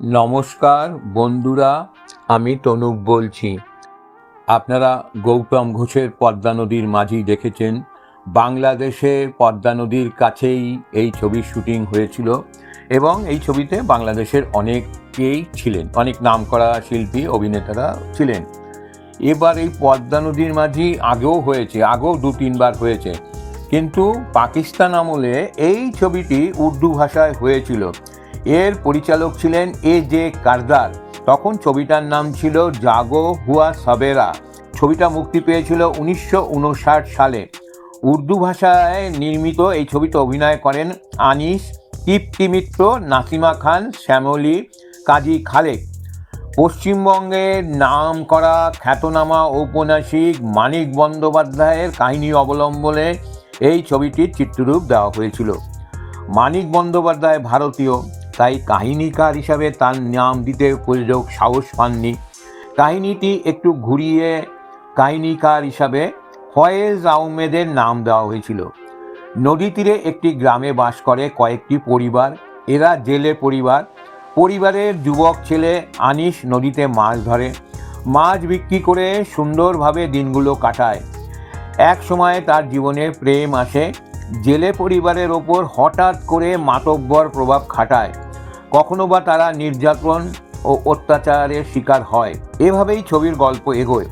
নমস্কার বন্ধুরা, আমি তনুপ বলছি। আপনারা গৌতম ঘোষের পদ্মা নদীর মাঝি দেখেছেন, বাংলাদেশে পদ্মা নদীর কাছেই এই ছবির শুটিং হয়েছিল এবং এই ছবিতে বাংলাদেশের অনেকেই ছিলেন, অনেক নামকরা শিল্পী, অভিনেতারা ছিলেন। এবার এই পদ্মা নদীর মাঝি আগেও হয়েছে, আগেও দু তিনবার হয়েছে। কিন্তু পাকিস্তান আমলে এই ছবিটি উর্দু ভাষায় হয়েছিল। এর পরিচালক ছিলেন এ জে কারদার তখন ছবিটার নাম ছিল জাগো হুয়া সাবেরা। ছবিটা মুক্তি পেয়েছিল উনিশশো উনষাট সালে। উর্দু ভাষায় নির্মিত এই ছবিতে অভিনয় করেন আনিস, তৃপ্তি মিত্র, নাসিমা খান, শ্যামলী, কাজী খালেক। পশ্চিমবঙ্গের নাম করা খ্যাতনামা ঔপন্যাসিক মানিক বন্দ্যোপাধ্যায়ের কাহিনী অবলম্বনে এই ছবিটির চিত্ররূপ দেওয়া হয়েছিল। মানিক বন্দ্যোপাধ্যায় ভারতীয়। তাই কাহিনীকার হিসাবে তার নাম দিতে প্রযোজক সাহস পাননি। কাহিনীটি একটু ঘুরিয়ে কাহিনীকার হিসাবে ফয়েজ আহমেদের নাম দেওয়া হয়েছিল। নদী তীরে একটি গ্রামে বাস করে কয়েকটি পরিবার। এরা জেলে পরিবার। পরিবারের যুবক ছেলে আনিস নদীতে মাছ ধরে। মাছ বিক্রি করে সুন্দরভাবে দিনগুলো কাটায়। এক সময় তার জীবনে প্রেম আসে। জেলে পরিবারের ওপর হঠাৎ করে মাতব্বর প্রভাব খাটায়। কখনো বা তারা নির্যাতন ও অত্যাচারের শিকার হয়। এভাবেই ছবির গল্প এগোয়।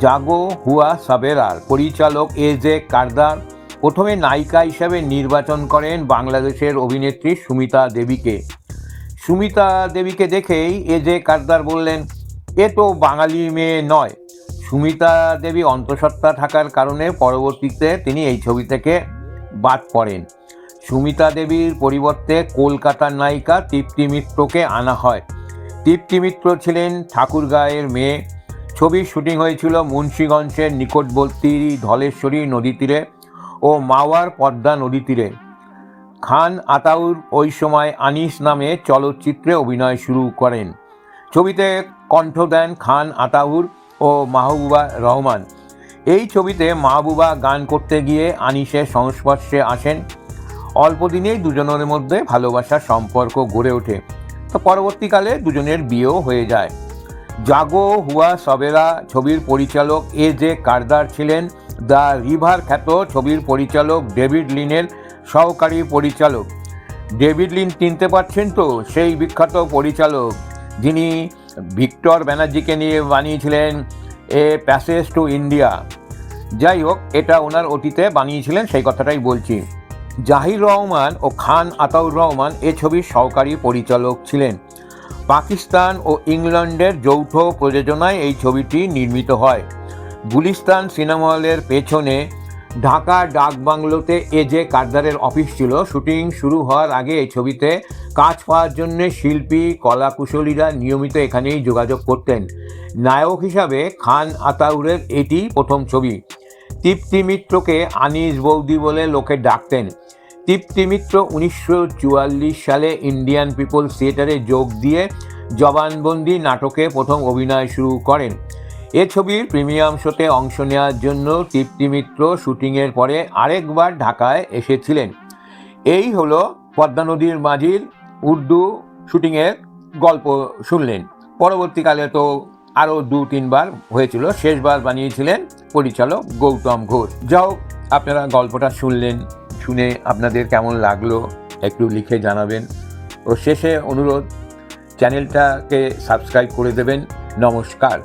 জাগো হুয়া সাবেরার পরিচালক এ জে কারদার প্রথমে নায়িকা হিসাবে নির্বাচন করেন বাংলাদেশের অভিনেত্রী সুমিতা দেবীকে। সুমিতা দেবীকে দেখেই এ জে কারদার বললেন, এ তো বাঙালি মেয়ে নয়। সুমিতা দেবী অন্তঃসত্ত্বা থাকার কারণে পরবর্তীতে তিনি এই ছবি থেকে বাদ পড়েন। সুমিতা দেবীর পরিবর্তে কলকাতার নায়িকা তৃপ্তি মিত্রকে আনা হয়। তৃপ্তি মিত্র ছিলেন ঠাকুরগাঁয়ের মেয়ে। ছবির শুটিং হয়েছিল মুন্সীগঞ্জের নিকটবর্তী ধলেশ্বরী নদী তীরে ও মাওয়ার পদ্মা নদী তীরে। খান আতাউর ওই সময় আনিস নামে চলচ্চিত্রে অভিনয় শুরু করেন। ছবিতে কণ্ঠ দেন খান আতাউর ও মাহবুবা রহমান। এই ছবিতে মাহবুবা গান করতে গিয়ে আনিসের সংস্পর্শে আসেন। অল্প দিনেই দুজনের মধ্যে ভালোবাসার সম্পর্ক গড়ে ওঠে। তো পরবর্তীকালে দুজনের বিয়েও হয়ে যায়। জাগো হুয়া সবেরা ছবির পরিচালক এ জে কারদার ছিলেন। দ্য রিভার খ্যাত ছবির পরিচালক ডেভিড লিনের সহকারী পরিচালক। ডেভিড লিন চিনতে পারছেন তো সেই বিখ্যাত পরিচালক যিনি ভিক্টর ব্যানার্জিকে নিয়ে বানিয়েছিলেন এ প্যাসেজ টু ইন্ডিয়া। যাই হোক, এটা ওনার অতীতে বানিয়েছিলেন, সেই কথাটাই বলছি। জাহির রহমান ও খান আতাউর রহমান এ ছবির সহকারী পরিচালক ছিলেন। পাকিস্তান ও ইংল্যান্ডের যৌথ প্রযোজনায় এই ছবিটি নির্মিত হয়। গুলিস্তান সিনেমা হলের পেছনে ঢাকা ডাকবাংলোতে এ যে কারদারের অফিস ছিল, শুটিং শুরু হওয়ার আগে এই ছবিতে কাজ পাওয়ার জন্য শিল্পী, কলাকুশলীরা নিয়মিত এখানেই যোগাযোগ করতেন। নায়ক হিসাবে খান আতাউরের এটি প্রথম ছবি। তৃপ্তি মিত্রকে আনিস বৌদি বলে লোকে ডাকতেন। তৃপ্তি মিত্র উনিশশো চুয়াল্লিশ সালে ইন্ডিয়ান পিপলস থিয়েটারে যোগ দিয়ে জবানবন্দি নাটকে প্রথম অভিনয় শুরু করেন। এ ছবির প্রিমিয়াম শোতে অংশ নেওয়ার জন্য তৃপ্তি মিত্র শুটিংয়ের পরে আরেকবার ঢাকায় এসেছিলেন। এই হলো পদ্মা নদীর মাঝির উর্দু শুটিংয়ের গল্প শুনলেন। পরবর্তীকালে তো আরও দু, তিনবার হয়েছিল। শেষবার বানিয়েছিলেন পরিচালক গৌতম ঘোষ। যাও আপনারা গল্পটা শুনলেন, শুনে আপনাদের কেমন লাগল একটু লিখে জানাবেন। ও শেষে অনুরোধ, চ্যানেলটাকে সাবস্ক্রাইব করে দেবেন। নমস্কার।